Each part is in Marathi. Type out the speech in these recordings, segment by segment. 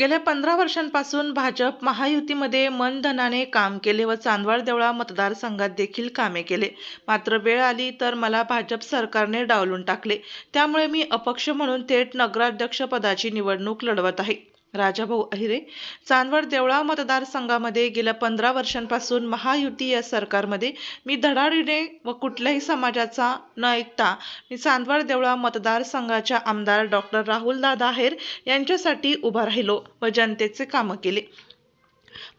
गेल्या पंधरा वर्षांपासून भाजप महायुतीमध्ये मनधनाने काम केले व चांदवड देवळा मतदारसंघात देखील कामे केले. मात्र वेळ आली तर मला भाजप सरकारने डावलून टाकले. त्यामुळे मी अपक्ष म्हणून थेट नगराध्यक्षपदाची निवडणूक लढवत आहे. राजाभाऊ अहिरे चांदवड देवळा मतदारसंघामध्ये गेल्या पंधरा वर्षांपासून महायुती या सरकारमध्ये मी धडाडीने व कुठल्याही समाजाचा न ऐकता मी चांदवड देवळा मतदारसंघाच्या आमदार डॉक्टर राहुलदादा आहेर यांच्यासाठी उभा राहिलो व जनतेचे कामं केले.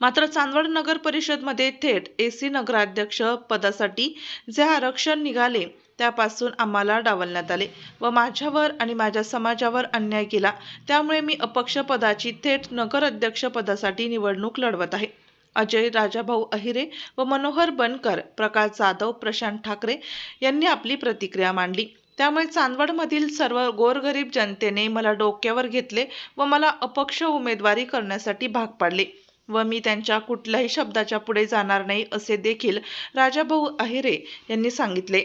मात्र चांदवड नगर परिषदमध्ये थेट ए सी नगराध्यक्ष पदासाठी जे आरक्षण निघाले त्यापासून आम्हाला डावलण्यात आले व माझ्यावर आणि माझ्या समाजावर अन्याय केला. त्यामुळे मी अपक्षपदाची थेट नगराध्यक्ष पदासाठी निवडणूक लढवत आहे. अजय राजाभाऊ अहिरे व मनोहर बनकर प्रकाश जाधव प्रशांत ठाकरे यांनी आपली प्रतिक्रिया मांडली. त्यामुळे चांदवडमधील सर्व गोरगरीब जनतेने मला डोक्यावर घेतले व मला अपक्ष उमेदवारी करण्यासाठी भाग पाडले व मी त्यांच्या कुठल्याही शब्दाच्या पुढे जाणार नाही असे देखील राजाभाऊ अहिरे यांनी सांगितले.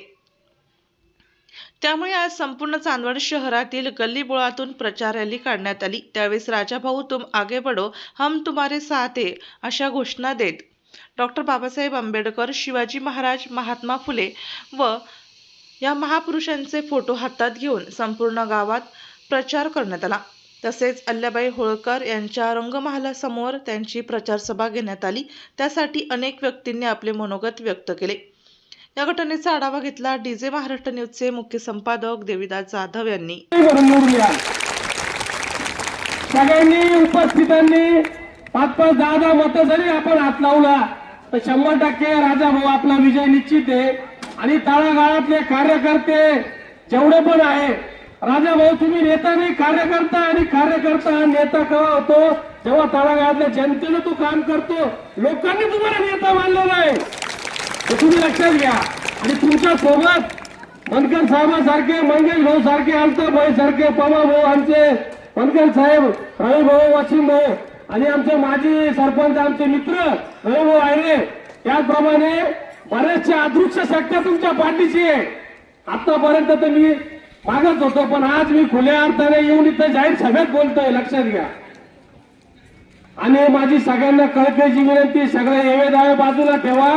त्यामुळे आज संपूर्ण चांदवड शहरातील गल्लीबोळातून प्रचार रॅली काढण्यात आली. त्यावेळेस राजाभाऊ तुम आगे बडो हम तुम्हारे साथे अशा घोषणा देत डॉक्टर बाबासाहेब आंबेडकर शिवाजी महाराज महात्मा फुले व या महापुरुषांचे फोटो हातात घेऊन संपूर्ण गावात प्रचार करण्यात आला. तसेच अल्ल्याबाई होळकर यांच्या रंगमहालासमोर त्यांची प्रचारसभा घेण्यात आली. त्यासाठी अनेक व्यक्तींनी आपले मनोगत व्यक्त केले. या घटनेचा आढावा घेतला डीजे महाराष्ट्र न्यूजचे मुख्य संपादक देविदास जाधव यांनी. सगळ्यांनी उपस्थितांनी पाच पाच दहा दहा मतं जरी आपण हात लावला तर शंभर टक्के राजा भाऊ आपला विजय निश्चित आहे. आणि तळागाळातले कार्यकर्ते जेवढे पण आहे राजा भाऊ तुम्ही नेता नाही कार्यकर्ता आणि कार्यकर्ता नेता केव्हा होतो? जेव्हा तळागाळातल्या जनतेनं तो काम करतो लोकांनी तुम्हाला नेता मानलेला आहे. हे तुम्ही लक्षात घ्या. आणि तुमच्यासोबत मनकर साहेबांसारखे मंगेश भाऊ सारखे आलता भाई सारखे पवा भाऊ आमचे मनकर साहेब रवी भाऊ वाशिम भाऊ आणि आमचे माजी सरपंच आमचे मित्र रवी भाऊ आयरे त्याचप्रमाणे बरेचसे अदृश्य शक्य तुमच्या पाठीशी आहे. आतापर्यंत तर मी मागत होतो पण आज मी खुल्या अर्थाने येऊन इथं जाहीर सभेत बोलतोय लक्षात घ्या. आणि माझी सगळ्यांना कळकळीची विनंती सगळे येवे दावे बाजूला ठेवा.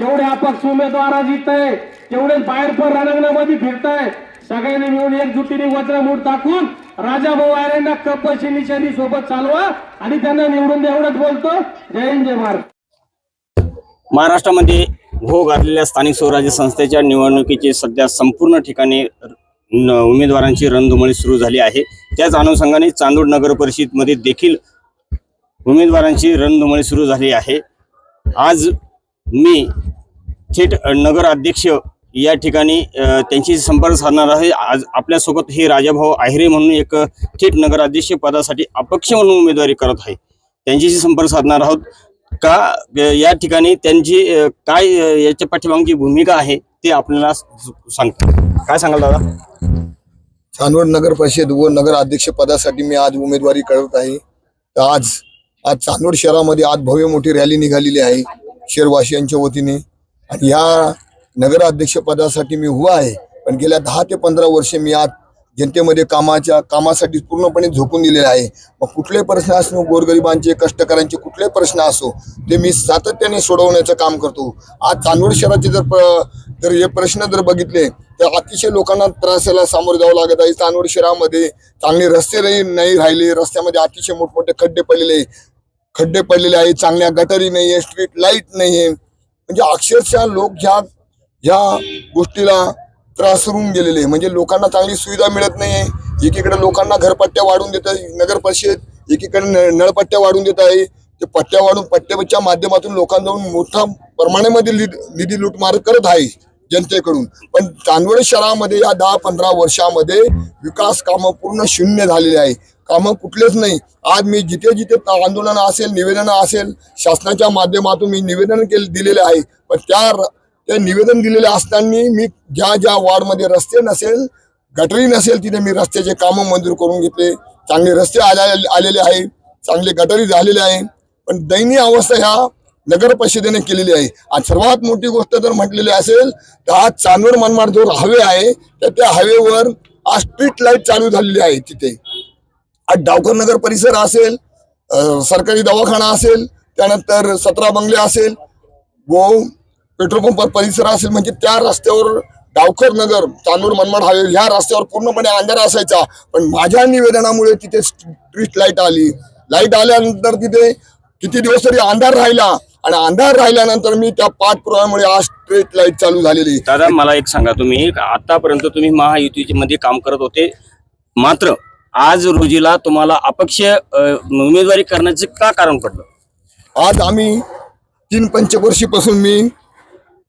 जेवढे अपक्ष उमेदवार आज आहे तेवढे बाहेर पण रणांगणामध्ये फिरताय. सगळ्यांनी मिळून एकजुटीने वज्रमूठ टाकून राजा भाऊ आर्यांना कपशी निशाणी सोबत चालवा आणि त्यांना निवडून एवढंच बोलतो. जय हिंद जय महाराज महाराष्ट्रामध्ये भोग घातलेल्या स्थानिक स्वराज्य संस्थेच्या निवडणुकीची सध्या संपूर्ण ठिकाणी उमेदवारांची रणधुमळी सुरू झाली आहे. त्याच अनुषंगाने चांदोड नगर परिषदमध्ये देखील उमेदवारांची रणधुमळी सुरू झाली आहे. आज मी थेट नगराध्यक्ष या ठिकाणी त्यांची संपर्क साधणार आहे. आज आपल्यासोबत हे राजाभाऊ आहिरे म्हणून एक थेट नगराध्यक्ष पदासाठी अपक्ष म्हणून उमेदवारी करत आहे. त्यांच्याशी संपर्क साधणार आहोत. का या ठिकाणी त्यांची काय याच्या पाठीमागची भूमिका आहे ते आपल्याला स- सांगतो काय सांगाल दादा? चांदवड नगर परिषद व नगर अध्यक्ष पदासाठी मी आज उमेदवारी करत आहे. तर आज आज चांदवड शहरामध्ये आज भव्य मोठी रॅली निघालेली आहे. शहरवासियांच्या वतीने. आणि ह्या नगराध्यक्षपदासाठी मी उभा आहे. पण गेल्या दहा ते पंधरा वर्षे मी आज जनतेमध्ये कामाच्या कामासाठी पूर्णपणे झोकून दिलेले आहे. मग कुठले प्रश्न असो गोरगरिबांचे कष्टकऱ्यांचे कुठले प्रश्न असो ते मी सातत्याने सोडवण्याचं काम करतो. आज चांदवड शहराचे जर जर हे प्रश्न जर बघितले तर अतिशय लोकांना त्रासाला सामोरे जावं लागत आहे. चांदवड शहरामध्ये चांगले रस्ते नाही नाही राहिले. रस्त्यामध्ये अतिशय मोठमोठे खड्डे पडलेले खड्डे पडलेले आहेत चांगल्या गटारी नाही आहे स्ट्रीट लाइट नाही आहे म्हणजे अक्षरशः लोक ह्या ह्या गोष्टीला त्रासरून गेलेले. आहे. म्हणजे लोकांना चांगली सुविधा मिळत नाही आहे एकीकडे लोकांना घरपट्ट्या वाढून देत आहे नगर परिषद एकीकडे नळपट्ट्या वाढून देत आहे. ते पट्ट्या वाढून पट्ट्याच्या माध्यमातून लोकांजवळ मोठ्या प्रमाणामध्ये निधी लूटमार करत आहे जनतेकडून. पण चांदवड शहरामध्ये या दहा पंधरा वर्षामध्ये विकास कामं पूर्ण शून्य झालेले आहे. कामं कुठलेच नाही. आज मी जिथे जिथे आंदोलन असेल निवेदन असेल शासनाच्या माध्यमातून मी निवेदन केले दिलेले आहे. पण त्या र- ते निवेदन दिलेले असताना मी ज्या ज्या वार्डमध्ये रस्ते नसेल गटरी नसेल तिथे मी रस्त्याचे कामं मंजूर करून घेतले. चांगले रस्ते आले आलेले आहे. चांगले गटरी झालेले आहे. पण दयनीय अवस्था ह्या नगर परिषदेने केलेली आहे. आणि सर्वात मोठी गोष्ट जर म्हटलेली असेल तर आज चांदवड मनमाड जो हायवे आहे तर त्या हायवेवर आज स्ट्रीट लाइट चालू झालेली आहे तिथे. डावकर नगर परिसर असेल सरकारी दवाखाना असेल त्यानंतर सतरा बंगले असेल व पेट्रोल पंप परिसर असेल म्हणजे त्या रस्त्यावर डावकर नगर चांदूर मनमाड हायवे ह्या रस्त्यावर पूर्णपणे अंधार असायचा. पण माझ्या निवेदनामुळे तिथे स्ट्रीट लाइट आली. लाइट आल्यानंतर तिथे किती दिवस तरी अंधार राहिला. आणि अंधार राहिल्यानंतर मी त्या पाठपुराव्यामुळे आज स्ट्रीट लाइट चालू झालेली. दादा मला एक सांगा तुम्ही. आतापर्यंत तुम्ही महायुतीमध्ये काम करत होते मात्र आज रोजीला तुम्हाला अपक्ष उमेदवारी करण्याचे का कारण पडलं? आज आम्ही तीन पंचवर्षीपासून मी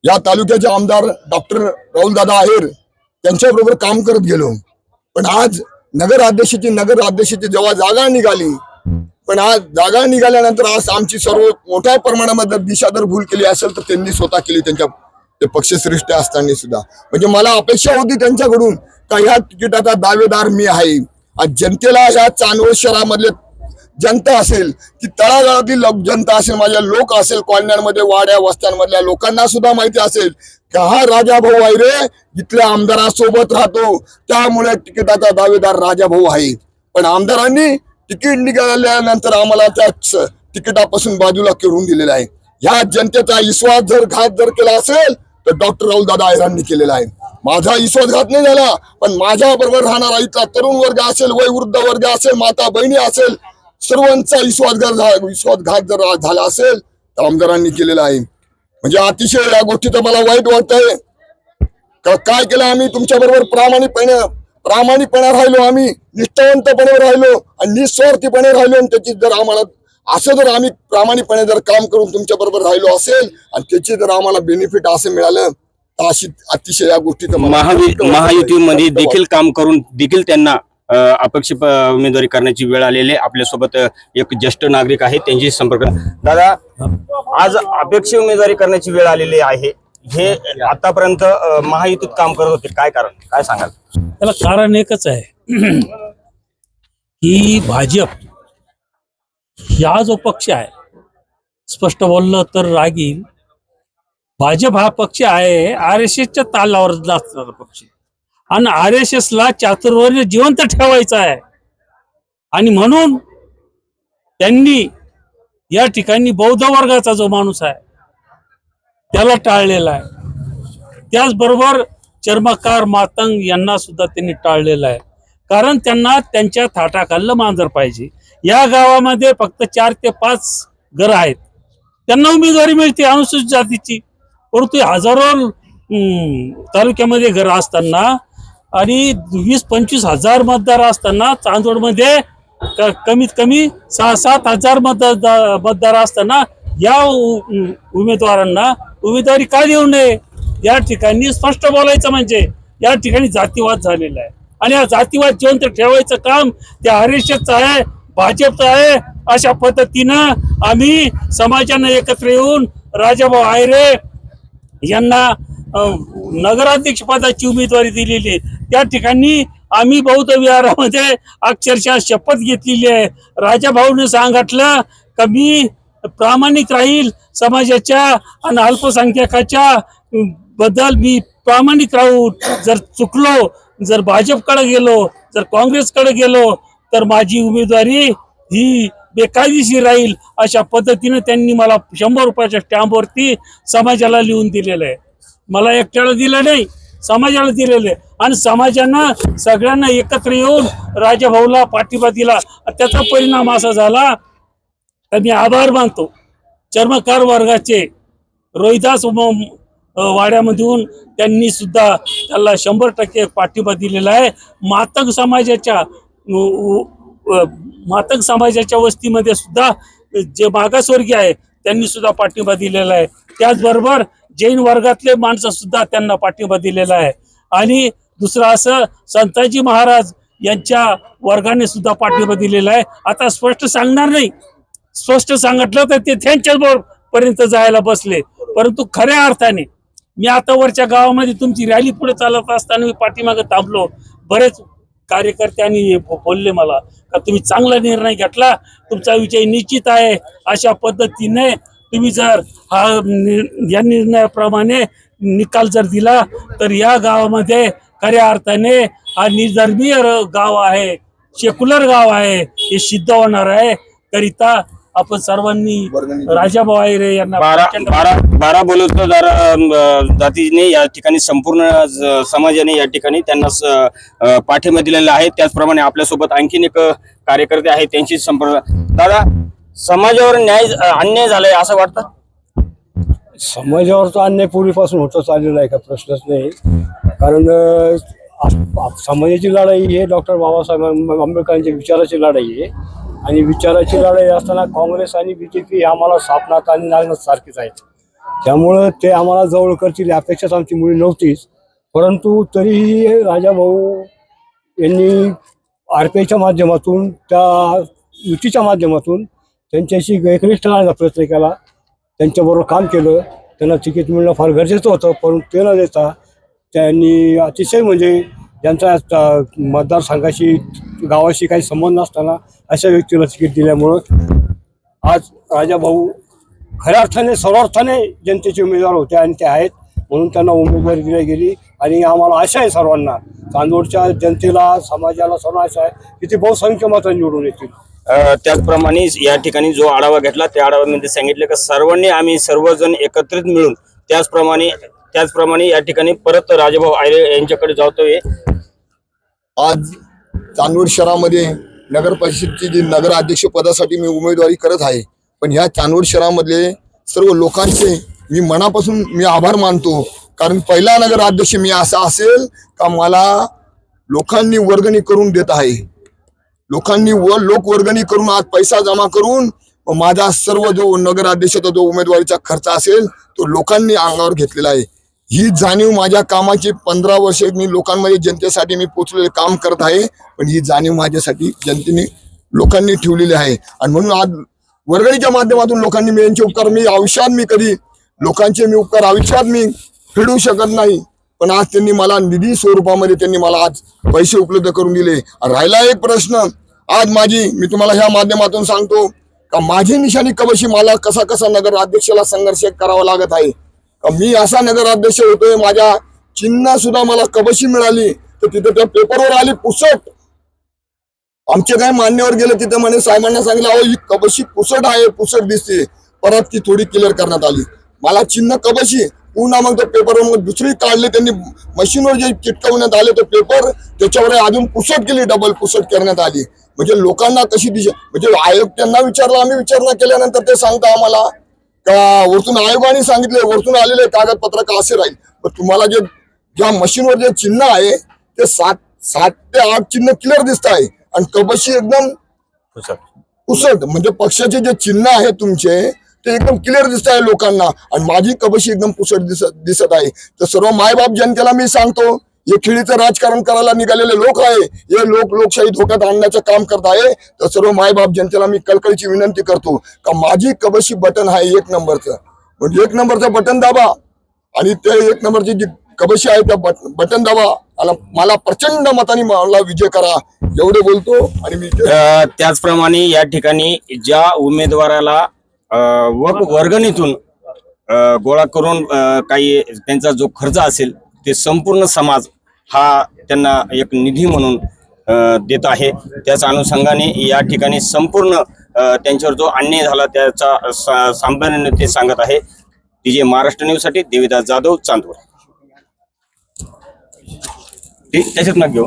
या तालुक्याचे आमदार डॉक्टर राहुलदादा आहेर त्यांच्याबरोबर काम करत गेलो. पण आज नगर अध्यक्षाची नगर अध्यक्षाची जेव्हा जागा निघाली पण आज जागा निघाल्यानंतर आज आमची सर्व मोठ्या प्रमाणामध्ये दिशादर भूल केली असेल तर त्यांनी स्वतः केली त्यांच्या ते पक्षश्रेष्ठ असताना सुद्धा. म्हणजे मला अपेक्षा होती त्यांच्याकडून का ह्या तिकिटाचा दावेदार मी आहे. आज जनतेला ह्या चांदवड शहरामधले जनता असेल की तळागाळातील जनता असेल माझ्या लोक असेल कॉलन्यांमध्ये वाड्या वस्त्यांमधल्या लोकांना सुद्धा माहिती असेल की हा राजा भाऊ आहे रे इथल्या आमदारासोबत राहतो. त्यामुळे तिकिटाचा दावेदार राजा भाऊ आहे. पण आमदारांनी तिकीट निघाल्यानंतर आम्हाला त्या तिकिटापासून बाजूला करून दिलेला आहे. ह्या जनतेचा विश्वास जर घात जर केला असेल तर डॉक्टर राहुल दादा आयरांनी केलेला आहे. माझा विश्वासघात नाही झाला पण माझ्या बरोबर राहणारा इथला तरुण वर्ग असेल वयोवृद्ध वर्ग असेल माता बहिणी असेल सर्वांचा विश्वासघात झा- विश्वासघात जर झाला असेल तर आमदारांनी केलेला आहे. म्हणजे अतिशय या गोष्टीचं मला वाईट वाटतंय. का काय केलं आम्ही? तुमच्या बरोबर प्रामाणिकपणे प्रामाणिकपणे राहिलो आम्ही निष्ठावंतपणे राहिलो आणि निस्वार्थीपणे राहिलो आणि त्याची जर आम्हाला असं जर आम्ही प्रामाणिकपणे जर काम करून तुमच्या बरोबर राहिलो असेल आणि त्याची जर आम्हाला बेनिफिट असं मिळालं अशी अतिशय या गोष्टीचं. महायुतीमध्ये देखील काम करून देखील त्यांना अ, अपक्ष प- उमेदवारी करण्याची वेळ आलेली आहे. आपल्यासोबत एक ज्येष्ठ नागरिक आहे त्यांची संपर्क दादा आज अपेक्ष उमेदवारी करण्याची वेळ आलेली आहे. हे आतापर्यंत महायुतीत काम करत होते. काय कारण? काय सांगाल? त्याला कारण एकच आहे. की भाजप हा जो पक्ष आहे स्पष्ट बोललं तर रागील भाजप हा पक्ष आहे आर एस एसच्या तालावर असणारा पक्ष. आणि आर एस एसला चातुर्वर्य जिवंत ठेवायचा आहे. आणि म्हणून त्यांनी या ठिकाणी बौद्ध वर्गाचा जो माणूस आहे त्याला टाळलेला आहे. त्याचबरोबर चर्मकार मातंग यांना सुद्धा त्यांनी टाळलेलं आहे. कारण त्यांना त्यांच्या थाटाखाललं मांजर पाहिजे. या गावामध्ये फक्त चार ते पाच घरं आहेत. त्यांना उमेदवारी मिळते अनुसूचित जातीची. परंतु हजारो तालुक्यामध्ये घरं असताना आणि वीस पंचवीस हजार मतदार असताना चांदोडमध्ये क- कमीत कमी सहा सात हजार मतदार मतदार असताना या उ- उमेदवारांना उमेदवारी का देऊ नये? या ठिकाणी स्पष्ट बोलायचं म्हणजे या ठिकाणी जातीवाद झालेला आहे. आणि हा जातीवाद जिवंत ठेवायचं काम त्या हरीशचं आहे भाजपचं आहे अशा पद्धतीनं आम्ही समाजानं एकत्र येऊन राजाभाऊ आयरे यांना नगराध्यक्ष पदाची उमेदवारी दिलेली आहे. त्या ठिकाणी आम्ही बौद्ध विहारामध्ये अक्षरशः शपथ घेतलेली आहे. राजा भाऊने सांगितलं का मी प्रामाणिक राहील समाजाच्या आणि अल्पसंख्याकाच्या बद्दल मी प्रामाणिक राहून जर चुकलो जर भाजपकडे गेलो जर काँग्रेसकडे गेलो तर माझी उमेदवारी ही बेकायदेशीर राहील अशा पद्धतीने त्यांनी मला शंभर रुपयाच्या स्टॅम्पवरती समाजाला लिहून दिलेलं आहे. मला एकट्याला दिलं नाही समाजाला दिलेलं आहे. आणि समाजानं सगळ्यांना एकत्र येऊन राजाभाऊला पाठिंबा दिला. त्याचा परिणाम असा झाला तर मी आभार मानतो. चर्मकार वर्गाचे रोहिदास वाड्यामधून त्यांनी सुद्धा त्याला शंभर टक्के पाठिंबा दिलेला आहे. मातंग समाजाच्या मातंग समाजाच्या वस्तीमध्ये सुद्धा जे मागासवर्गीय आहे त्यांनी सुद्धा पाठिंबा दिलेला आहे. त्याचबरोबर जैन वर्गातले माणसं सुद्धा त्यांना पाठिंबा दिलेला आहे. आणि दुसरं असं संताजी महाराज यांच्या वर्गाने सुद्धा पाठिंबा दिलेला आहे. आता स्पष्ट सांगणार नाही. स्पष्ट सांगितलं तर ते त्यांच्याच बरोबर पर्यंत जायला बसले. परंतु खऱ्या अर्थाने मी आता वरच्या गावामध्ये तुमची रॅली पुढे चालत असताना मी पाठीमागे थांबलो. बरेच कार्यकर्त्यांनी बोलले मला का तुम्ही चांगला निर्णय घेतला तुमचा विजय निश्चित आहे अशा पद्धतीने तुम्ही जर हा नि- या निर्णयाप्रमाणे निकाल जर दिला तर या गावामध्ये खऱ्या अर्थाने हा निर्धर्मीय गाव आहे सेक्युलर गाव आहे हे सिद्ध होणार आहे. करिता आपण सर्वांनी. राजाभाऊ आयरे यांना बारा बारा बारा बलुतेदार जातीने या ठिकाणी संपूर्ण समाजाने या ठिकाणी त्यांना पाठिंबा दिलेला आहे. त्याचप्रमाणे आपल्यासोबत आणखीन एक कार्यकर्ते आहेत त्यांची संपर्क दादा समाजावर न्याय अन्याय झालाय असं वाटतं? समाजावरचा अन्याय पूर्वीपासून होतच आलेला आहे का प्रश्नच नाही. कारण समाजाची लढाई हे डॉक्टर बाबासाहेब आंबे- आंबेडकरांच्या विचाराची लढाई आहे. आणि विचाराची लढाई असताना काँग्रेस आणि बीजेपी हे आम्हाला सापनात आणि नागनाथ सारखीच आहेत. त्यामुळं ते आम्हाला जवळ करतील अपेक्षाच आमची मुळी नव्हतीच. परंतु तरीही राजाभाऊ यांनी आर पी आयच्या माध्यमातून त्या युतीच्या माध्यमातून त्यांच्याशी एकनिष्ठ राहण्याचा प्रयत्न केला. त्यांच्याबरोबर काम केलं. त्यांना तिकीट मिळणं फार गरजेचं होतं परंतु ते न देता त्यांनी अतिशय म्हणजे ज्यांचा मतदारसंघाशी गावाशी काही संबंध नसताना अशा व्यक्तीला तिकीट दिल्यामुळं आज राजाभाऊ खऱ्या अर्थाने सर्वार्थाने जनतेचे उमेदवार होते आणि ते आहेत म्हणून त्यांना उमेदवारी दिली गेली आणि आम्हाला आशा आहे सर्वांना. चांदोडच्या जनतेला समाजाला सर्व आशा आहे की ते बहुसंख्य मतं निवडून येतील. त्याचप्रमाणे या ठिकाणी जो आढावा घेतला त्या आढाव्यामध्ये सांगितले की सर्वांनी आम्ही सर्वजण एकत्रित मिळून त्याचप्रमाणे त्याचप्रमाणे या ठिकाणी परत राजेभाऊ आयरे यांच्याकडे जातोय. आज चांदवड शहरामध्ये नगर परिषदची जी नगर अध्यक्ष पदासाठी मी उमेदवारी करत आहे. पण ह्या चांदवड शहरामधले सर्व लोकांचे मी मनापासून मी आभार मानतो. कारण पहिला नगर अध्यक्ष मी असा असेल का मला लोकांनी वर्गणी करून देत आहे. लोकांनी व लोक वर्गणी करून आज पैसा जमा करून माझा सर्व जो नगराध्यक्षाचा जो उमेदवारीचा खर्च असेल तो लोकांनी अंगावर घेतलेला आहे. ही जाणीव माझ्या कामाची पंधरा वर्षे मी लोकांमध्ये जनतेसाठी मी पोचलेले काम करत आहे पण ही जाणीव माझ्यासाठी जनतेने लोकांनी ठेवलेली आहे. आणि म्हणून आज वर्गणीच्या माध्यमातून लोकांनी मी यांचे उपकार मी आयुष्यात मी कधी लोकांचे मी उपकार आयुष्यात मी फेडू शकत नाही पण आज त्यांनी मला निधी स्वरूपामध्ये त्यांनी मला आज पैसे उपलब्ध करून दिले. राहिला एक प्रश्न आज माझी मी तुम्हाला ह्या माध्यमातून सांगतो का माझी निशाणी कवशी मला कसा कसा नगर अध्यक्षाला संघर्ष करावा लागत आहे? मी असा नगराध्यक्ष होतोय माझ्या चिन्ह सुद्धा मला कबशी मिळाली तर तिथे त्या पेपरवर आली पुसट. आमचे काय मान्यवर गेले तिथे म्हणे साहेबांना सांगितलं अहो ही कबशी पुसट आहे पुसट दिसते. परत ती थोडी क्लिअर करण्यात आली. मला चिन्ह कबशी पुन्हा मग तो पेपर मग दुसरी काढले त्यांनी मशीनवर जे चिटकवण्यात आले तो पेपर त्याच्यावर अजून पुसट केली डबल पुसट करण्यात आली. म्हणजे लोकांना कशी दिशा म्हणजे आयोग त्यांना विचारलं आम्ही विचारणा केल्यानंतर ते सांगता आम्हाला. का वरतून आयोगाने सांगितले वरतून आलेले कागदपत्र का असे राहील? पण तुम्हाला जे ज्या मशीनवर जे चिन्ह आहे ते सात सात ते आठ चिन्ह क्लिअर दिसत आहे. आणि कबशी एकदम पुसट. म्हणजे पक्षाचे जे चिन्ह आहे तुमचे ते एकदम क्लिअर दिसत आहे लोकांना. आणि माझी कबशी एकदम पुसट दिसत दिसत आहे. तर सर्व मायबाप जनतेला मी सांगतो हे खिळीचं राजकारण करायला निघालेले लोक आहे हे लोक लोकशाही धोक्यात आणण्याचं काम करत आहे तर सर्व मायबाप जनतेला मी कळकळीची विनंती करतो का माझी कबशी बटन आहे एक नंबरचं. म्हणजे एक नंबरचं बटन दाबा आणि ते एक नंबरची जी कबशी आहे त्या बट बटन दाबा. आणि मला प्रचंड मताने मला विजय करा एवढे बोलतो आणि मी त्याचप्रमाणे या ठिकाणी ज्या उमेदवाराला अ, वर्गणीतून गोळा करून काही त्यांचा जो खर्च असेल ते संपूर्ण समाज हा त्यांना एक निधी म्हणून देत आहे. त्याच अनुषंगाने या ठिकाणी संपूर्ण त्यांच्यावर जो अन्याय झाला त्याचा सा- सांभाळण्याने ते सांगत आहे. डीजे महाराष्ट्र न्यूजसाठी देवीदास जाधव चांदूर त्याच्यात ना घेऊ.